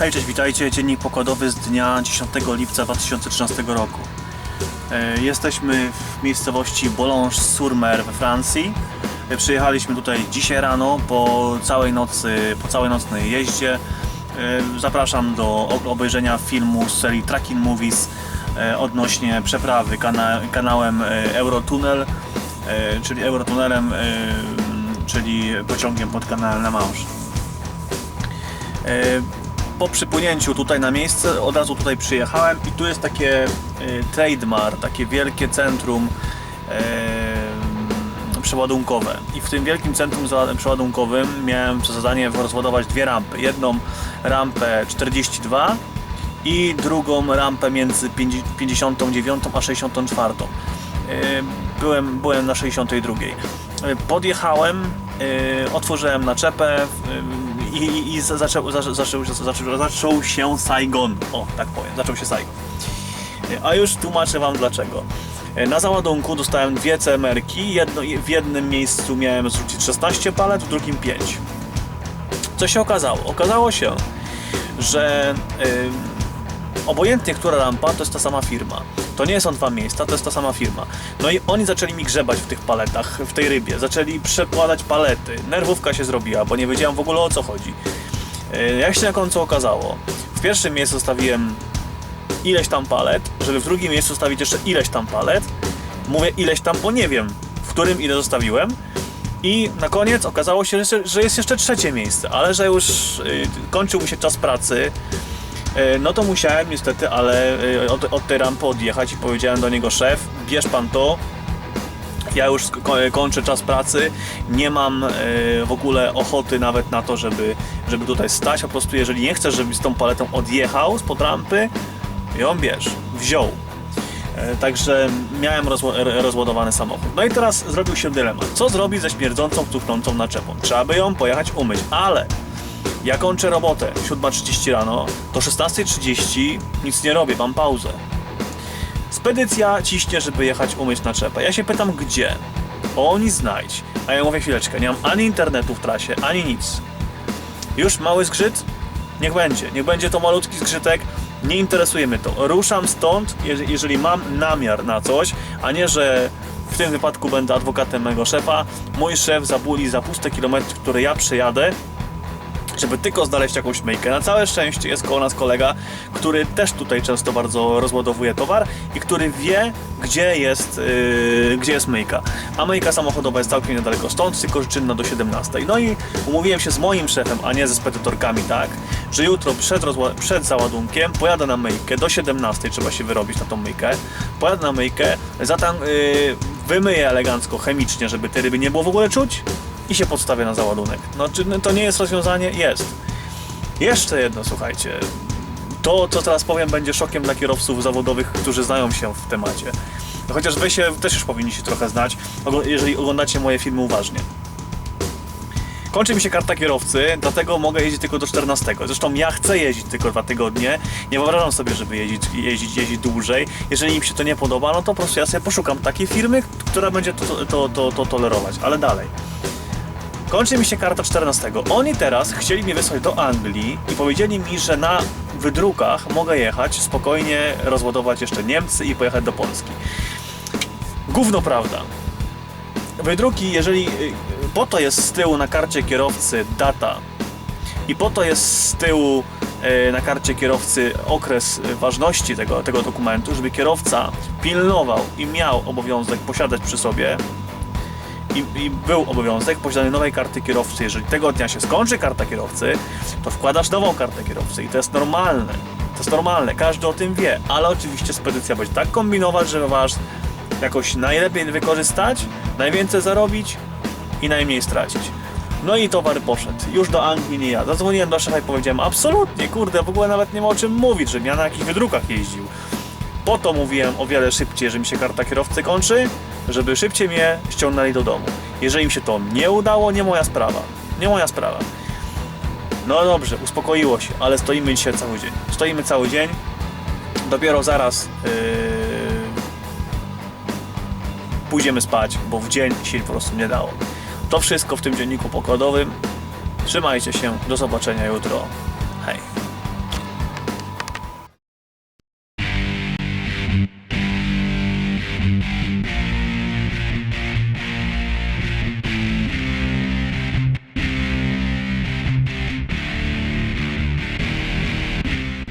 Hej, cześć, witajcie. Dziennik pokładowy z dnia 10 lipca 2013 roku. E, Jesteśmy w miejscowości Boulogne-sur-Mer we Francji. E, Przyjechaliśmy tutaj dzisiaj rano po całej nocy, po całej nocnej jeździe. E, Zapraszam do obejrzenia filmu z serii Tracking Movies odnośnie przeprawy kana kanałem Eurotunnel, czyli Eurotunnelem, e, czyli pociągiem pod kanałem La Manche. Po przypłynięciu tutaj na miejsce od razu tutaj przyjechałem i tu jest takie e, trademark, takie wielkie centrum e, przeładunkowe. I w tym wielkim centrum przeładunkowym miałem za zadanie rozładować dwie rampy. Jedną rampę 42 i drugą rampę między 50 59 a 64. E, Byłem, byłem na 62. E, Podjechałem, e, otworzyłem naczepę i, i, i za- zaczął, się Saigon. O, tak powiem, zaczął się Saigon. E, A już tłumaczę Wam dlaczego. E, Na załadunku dostałem dwie CMR-ki. Jedno, w jednym miejscu miałem zrzucić 16 palet, w drugim 5. Co się okazało? Okazało się, że ym, obojętnie która rampa, to jest ta sama firma. To nie są dwa miejsca, to jest ta sama firma. No i oni zaczęli mi grzebać w tych paletach, w tej rybie. Zaczęli przekładać palety. Nerwówka się zrobiła, bo nie wiedziałem w ogóle o co chodzi. Yy, Jak się na końcu okazało, w pierwszym miejscu zostawiłem ileś tam palet, żeby w drugim miejscu zostawić jeszcze ileś tam palet. Mówię ileś tam, bo nie wiem, w którym ile zostawiłem. I na koniec okazało się, że- że jest jeszcze trzecie miejsce, ale że już y, kończył mi się czas pracy. Y, No to musiałem niestety, ale y, od, od tej rampy odjechać i powiedziałem do niego szef, bierz pan to, ja już kończę czas pracy, nie mam e, w ogóle ochoty nawet na to, żeby, żeby tutaj stać. Po prostu jeżeli nie chcesz, żebym z tą paletą odjechał spod rampy, ją bierz. Wziął. E, Także miałem rozładowany samochód. No i teraz zrobił się dylemat. Co zrobić ze śmierdzącą, cuchnącą naczepą? Trzeba by ją pojechać umyć, ale ja kończę robotę 7.30 rano, do 16.30 nic nie robię, mam pauzę. Spedycja ciśnie, żeby jechać umyć naczepę. Ja się pytam gdzie? Oni znajdź. A ja mówię chwileczkę, nie mam ani internetu w trasie, ani nic. Już mały zgrzyt? Niech będzie. Niech będzie to malutki zgrzytek. Nie interesuje mnie to. Ruszam stąd, je- jeżeli mam namiar na coś, a nie, że w tym wypadku będę adwokatem mego szefa. Mój szef zabuli za puste kilometry, które ja przejadę, żeby tylko znaleźć jakąś myjkę. Na całe szczęście jest koło nas kolega, który też tutaj często bardzo rozładowuje towar i który wie, gdzie jest, yy, gdzie jest myjka. A myjka samochodowa jest całkiem niedaleko stąd, tylko czynna do 17. No i umówiłem się z moim szefem, a nie ze spedytorkami, tak, że jutro przed, przed załadunkiem pojadę na myjkę, do 17 trzeba się wyrobić na tą myjkę, pojadę na myjkę, zatam, yy, wymyję elegancko, chemicznie, żeby te ryby nie było w ogóle czuć, i się podstawia na załadunek. No, czy to nie jest rozwiązanie? Jest. Jeszcze jedno, słuchajcie. To, co teraz powiem, będzie szokiem dla kierowców zawodowych, którzy znają się w temacie. No, Chociaż wy się też już powinniście trochę znać, jeżeli oglądacie moje filmy uważnie. Kończy mi się karta kierowcy, dlatego mogę jeździć tylko do 14. Zresztą ja chcę jeździć tylko dwa tygodnie. Nie wyobrażam sobie, żeby jeździć, jeździć, jeździć dłużej. Jeżeli im się to nie podoba, no to po prostu ja sobie poszukam takiej firmy, która będzie to, to, to, to tolerować. Ale dalej. Kończy mi się karta 14. Oni teraz chcieli mnie wysłać do Anglii i powiedzieli mi, że na wydrukach mogę jechać, spokojnie rozładować jeszcze Niemcy i pojechać do Polski. Gówno prawda. Wydruki, jeżeli. y, Po to jest z tyłu na karcie kierowcy data i po to jest z tyłu y, na karcie kierowcy okres ważności tego, tego dokumentu, żeby kierowca pilnował i miał obowiązek posiadać przy sobie i, i był obowiązek posiadania nowej karty kierowcy. Jeżeli tego dnia się skończy karta kierowcy, to wkładasz nową kartę kierowcy i to jest normalne. To jest normalne, każdy o tym wie, ale oczywiście spedycja będzie tak kombinować, żeby was jakoś najlepiej wykorzystać, najwięcej zarobić i najmniej stracić. No i towar poszedł. Już do Anglii nie ja. Zadzwoniłem do szefa i powiedziałem, absolutnie, kurde, w ogóle nawet nie ma o czym mówić, żebym ja na jakichś wydrukach jeździł. Po to mówiłem o wiele szybciej, że mi się karta kierowcy kończy, żeby szybciej mnie ściągnęli do domu. Jeżeli mi się to nie udało, nie moja sprawa. Nie moja sprawa. No dobrze, uspokoiło się, ale stoimy dzisiaj cały dzień. Stoimy cały dzień. Dopiero zaraz yy, pójdziemy spać, bo w dzień się po prostu nie dało. To wszystko w tym dzienniku pokładowym. Trzymajcie się, do zobaczenia jutro.